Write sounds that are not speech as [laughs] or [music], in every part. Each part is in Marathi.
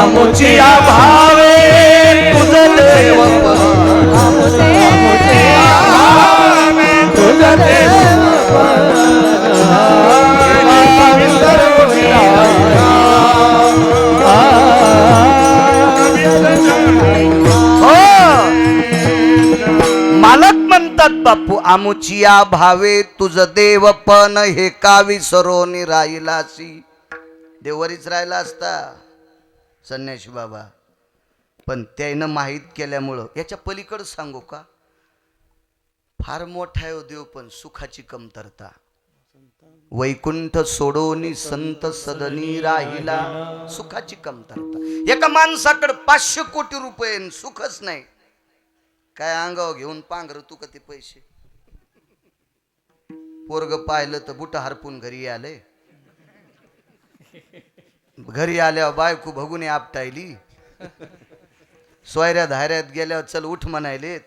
आमुचिया भावे तुझ देव. तुझ देव. हो. मालक म्हणतात बापू आमुचिया भावे तुझ देव पण हे का विसरोनी राहिलासी? देवरीच राहिला असता. संन्याशी बाबा. पण त्यानं माहीत केल्यामुळं याच्या पलीकडं सांगू का? फार मोठा आहे हो देव पण सुखाची कमतरता. वैकुंठ सोडोनी संत सदनी राहिला सुखाची कमतरता. एका माणसाकडे पाचशे कोटी रुपये आणि सुखच नाही. काय अंगावर घेऊन पांघर तू का ते पैसे? पोरग पाहिलं तर बुट हरपून घरी आले घरी आल्यावर बायको भगुनी आपटायली. सोयऱ्या धाऱ्यात गेल्यावर चल उठ म्हणायलेत.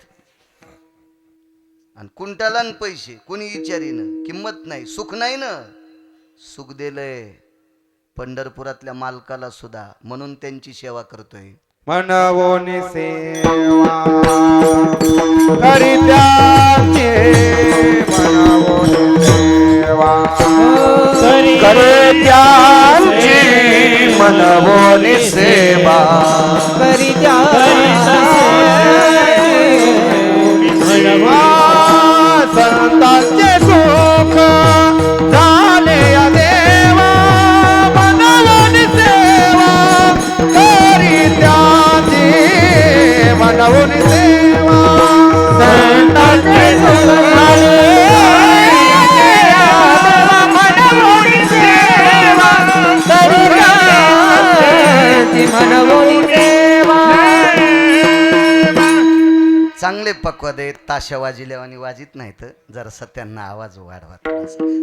आणि कुंटाला न पैसे कुणी विचारीन किंमत नाही सुख नाही ना. सुख दिलंय पंढरपुरातल्या मालकाला सुद्धा म्हणून त्यांची सेवा करतोय. मनवोनी सेवा मनवोनी सेवा संतांचे चांगले पक्व देत ताशा वाजिल्यावानी वाजित नाहीत जरासा त्यांना आवाज वाढवा.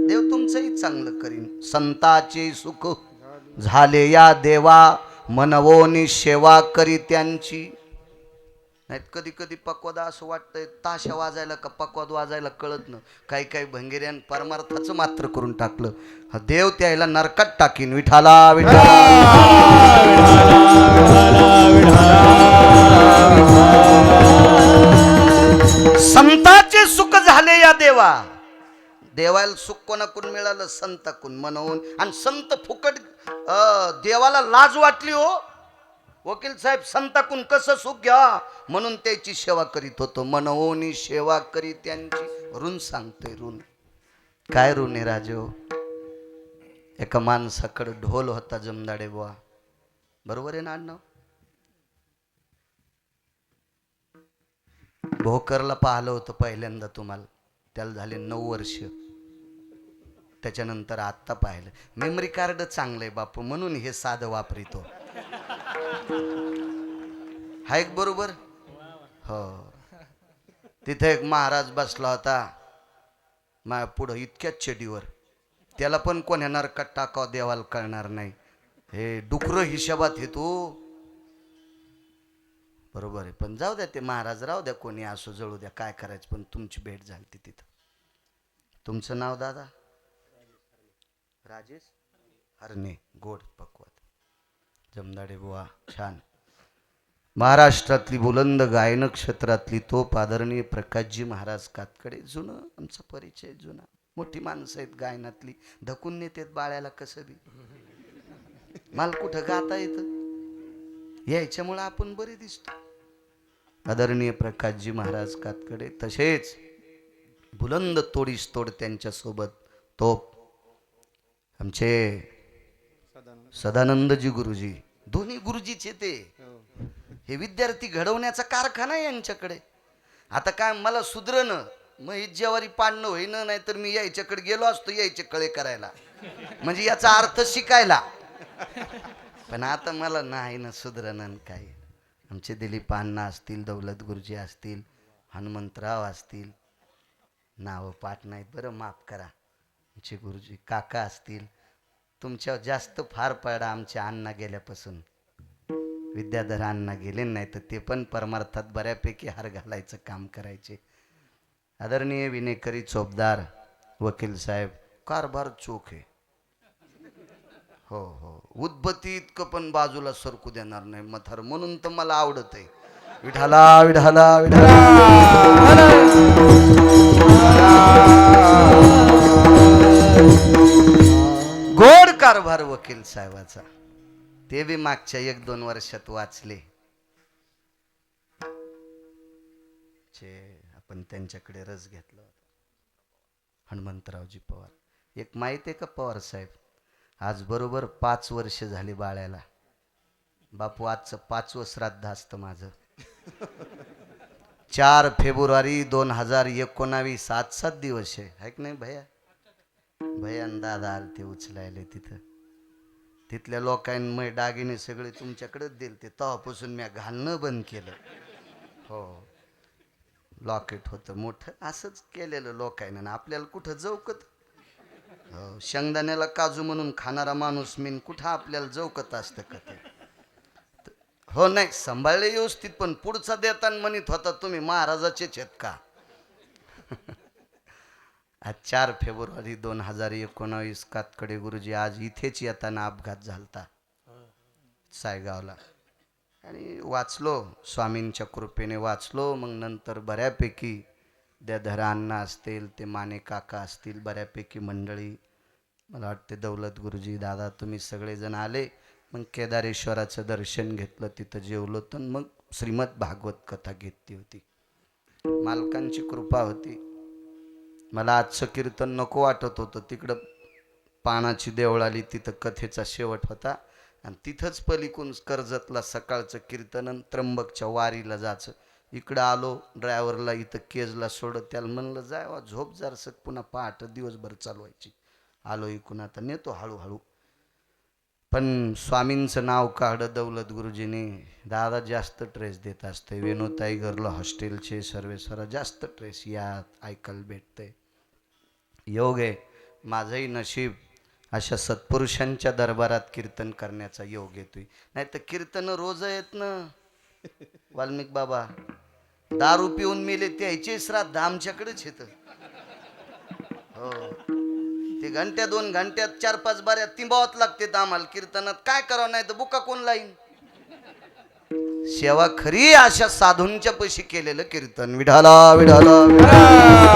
देव तुमचंही चांगलं करीन. संताचे सुख झाले या देवा मनवोनी सेवा करी त्यांची. नाहीत कधी कधी पक्वाद असं वाटतंय ताशा वाजायला का पक्वाद वाजायला कळत न काही काही भंगेऱ्यान परमार्थाचं मात्र करून टाकलं. हा देव त्याला नरकात टाकीन. विठाला विठाला संताचे सुख झाले या देवा. देवाला सुख कोणाकडून मिळालं? संताकडून म्हणून. आणि संत फुकट देवाला लाज वाटली हो. वकील साहेब संताकून कसं सुख घ्या? म्हणून त्याची सेवा करीत होतो. मनवोनी सेवा करी त्यांची. ऋण सांगतोय ऋण. काय ऋण आहे राजो हो? एका माणसाकडं ढोल होता जमदाडे बुवा. बरोबर आहे ना भोकरला पाहिलं होतं पहिल्यांदा तुम्हाला. त्याला झाले नऊ वर्ष. त्याच्यानंतर आत्ता पाहिलं. मेमरी कार्ड चांगलं आहे बापू म्हणून हे साधं वापरितो. हाय बरोबर? हो. तिथे एक महाराज बसला होता माझ्या पुढं इतक्याच चेडीवर. त्याला पण कोण येणार का टाकाव देवाला कळणार नाही. हे डुकरं हिशोबात हे तू. बरोबर आहे. पण जाऊ द्या ते महाराज राहू द्या कोणी असो जळू द्या काय करायचं पण तुमची भेट झाली ती तिथं. तुमचं नाव दादा? राजेश हरणे. गोड पकवत. जमदाडे बुवा छान. महाराष्ट्रातली बुलंद गायन क्षेत्रातली तो आदरणीय प्रकाशजी महाराज कातकडे. जुनं आमचा परिचय जुना. मोठी माणसं आहेत गायनातली. धकून नेतेत बाळ्याला कसं बी. [laughs] मला कुठं गाता येतं? याच्यामुळं आपण बरे दिसतो. आदरणीय प्रकाशजी महाराज कातकडे तसेच बुलंद तोडीस तोड त्यांच्यासोबत तोप आमचे सदानंदजी गुरुजी दोन्ही गुरुजीचे ते. हे विद्यार्थी घडवण्याचा कारखाना आहे यांच्याकडे. आता काय मला सुधरणं मग ही ज्वारी पाडणं होईना नाही तर मी यायच्याकडे गेलो असतो यायचे कळे करायला. म्हणजे याचा अर्थ शिकायला. पण आता मला नाही ना सुधरणं काय आमचे दिलीप अण्णा असतील दौलत गुरुजी असतील हनुमंतराव असतील नावं पाठ नाहीत. बरं माफ करा. आमचे गुरुजी काका असतील. तुमच्यावर जास्त फार पडा आमच्या अण्णा गेल्यापासून. विद्याधर अण्णा गेले नाही तर ते पण परमार्थात बऱ्यापैकी हार घालायचं काम करायचे. आदरणीय विनेकरी चोपदार वकील साहेब कारभार चोख आहे. हो हो. उद्बत्ती इतकं पण बाजूला सरकू देणार नाही मथार. म्हणून तर मला आवडत आहे विठाला विठाला. विठाला. गोड कारभार वकील साहेबाचा. ते बी मागच्या एक दोन वर्षात वाचले. आपण त्यांच्याकडे रस घेतला होता. हनुमंतरावजी पवार. एक माहिती आहे का पवार साहेब? आज बरोबर पाच वर्ष झाली बाळ्याला. बापू आजचं पाचवं श्राद्ध असतं माझं. चार फेब्रुवारी दोन हजार एकोणावीस सात सात दिवस आहे. है की नाही भैया? भैया दादा ते उचलायले तिथं. तिथल्या लोकांनी दागिने सगळे तुमच्याकडेच दिले ते तवापासून मी घालणं बंद केलं. हो. लॉकेट होतं मोठं. असंच केलेलं लोकांनी. आणि आपल्याला कुठं जवकत शेंगदाण्याला काजू म्हणून खाणारा माणूस मीन कुठं आपल्याला जवकत असतं का ते? हो नाही सांभाळले व्यवस्थित पण पुढचा देताना म्हणत होता तुम्ही महाराजाचेच छेत का? [laughs] आज चार फेब्रुवारी दोन हजार एकोणावीस कातकडे गुरुजी आज इथेच येताना अपघात झालता. सायगावला. आणि वाचलो स्वामींच्या कृपेने वाचलो मग नंतर बऱ्यापैकी द्याधरा अण्णा असतील ते माने काका असतील बऱ्यापैकी मंडळी. मला वाटते दौलत गुरुजी दादा तुम्ही सगळेजण आले. मग केदारेश्वराचं दर्शन घेतलं तिथं जेवलो. तर मग श्रीमद भागवत कथा घेतली होती. मालकांची कृपा होती. मला आजचं कीर्तन नको वाटत होतं. तिकडं पानाची देवळ आली तिथं कथेचा शेवट होता. आणि तिथंच पलिकून कर्जतला सकाळचं कीर्तन त्र्यंबकच्या वारीला जायचं. इकडं आलो ड्रायव्हरला इथं केजला सोडत त्याला म्हणलं जाय वा झोप जारसक पुन्हा पहाट दिवसभर चालवायची. आलो इकून आता नेतो हळूहळू. पण स्वामींचं नाव काढं दौलत गुरुजीने दादा जास्त ट्रेस देत असते वेणुताई घरला हॉस्टेलचे सर्वेसरा जास्त ट्रेस या ऐकायला भेटतंय. योग आहे. माझंही नशीब अशा सत्पुरुषांच्या दरबारात कीर्तन करण्याचा योग येतोय नाही तर कीर्तन रोज येत ना. वाल्मिक बाबा दारू पिऊन मेले त्याचे श्राद्ध आमच्याकडेच येतं. हो. ते घंट्या दोन घंट्यात चार पाच बाऱ्या तिंबावत लागते आम्हाला कीर्तनात. काय करावं नाही तर बुका कोण लाईन? सेवा खरी अशा साधूंच्या पैशी केलेलं कीर्तन. विढाला विढाला. विढाला.